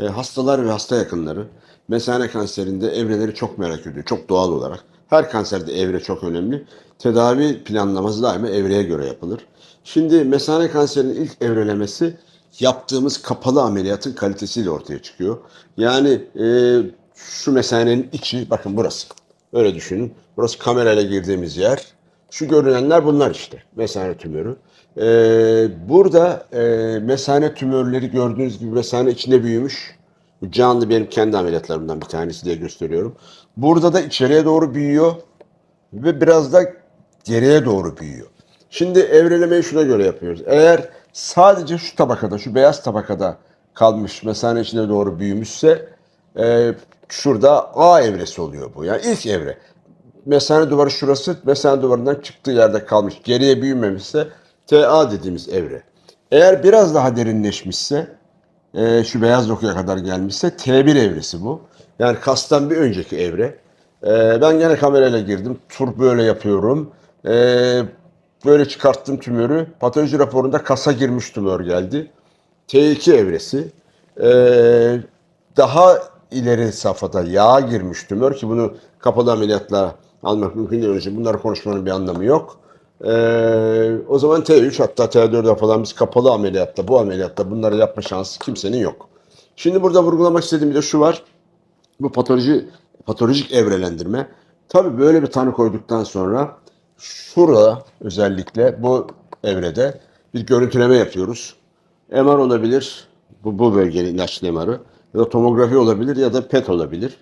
E, hastalar ve hasta yakınları mesane kanserinde evreleri çok merak ediyor. Çok doğal olarak. Her kanserde evre çok önemli. Tedavi planlaması daima evreye göre yapılır. Şimdi mesane kanserinin ilk evrelemesi yaptığımız kapalı ameliyatın kalitesiyle ortaya çıkıyor. Yani e, şu mesanenin içi, bakın burası. Öyle düşünün. Burası kamerayla girdiğimiz yer. Şu görünenler bunlar işte. Mesane tümörü. Ee, burada e, mesane tümörleri gördüğünüz gibi mesane içinde büyümüş. Bu canlı benim kendi ameliyatlarımdan bir tanesi diye gösteriyorum. Burada da içeriye doğru büyüyor ve biraz da geriye doğru büyüyor. Şimdi evrelemeyi şuna göre yapıyoruz. Eğer sadece şu tabakada, şu beyaz tabakada kalmış mesane içine doğru büyümüşse e, şurada A evresi oluyor bu. Yani ilk evre. Mesane duvarı şurası, mesane duvarından çıktığı yerde kalmış. Geriye büyümemişse TA dediğimiz evre. Eğer biraz daha derinleşmişse, e, şu beyaz dokuya kadar gelmişse T1 evresi bu. Yani kastan bir önceki evre. E, ben gene kamerayla girdim. Tur böyle yapıyorum. E, böyle çıkarttım tümörü. Patoloji raporunda kasa girmiş tümör geldi. T2 evresi. E, daha ileri safhada yağ girmiş tümör ki bunu kapalı ameliyatla almak mümkün değil. İçin bunları konuşmanın bir anlamı yok. Ee, o zaman T3 hatta T4'e falan biz kapalı ameliyatta bu ameliyatta bunları yapma şansı kimsenin yok. Şimdi burada vurgulamak istediğim bir de şu var. Bu patoloji patolojik evrelendirme. Tabii böyle bir tanı koyduktan sonra şurada özellikle bu evrede bir görüntüleme yapıyoruz. MR olabilir. Bu, bu bölgenin ilaçlı MR'ı. Ya da tomografi olabilir ya da PET olabilir.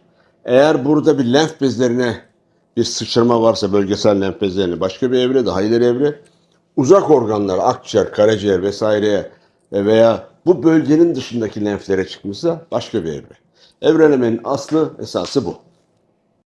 Eğer burada bir lenf bezlerine bir sıçrama varsa bölgesel lenf bezlerine başka bir evre, daha ileri evre. Uzak organlar, akciğer, karaciğer vesaireye e, veya bu bölgenin dışındaki lenflere çıkmışsa başka bir evre. Evrelemenin aslı esası bu.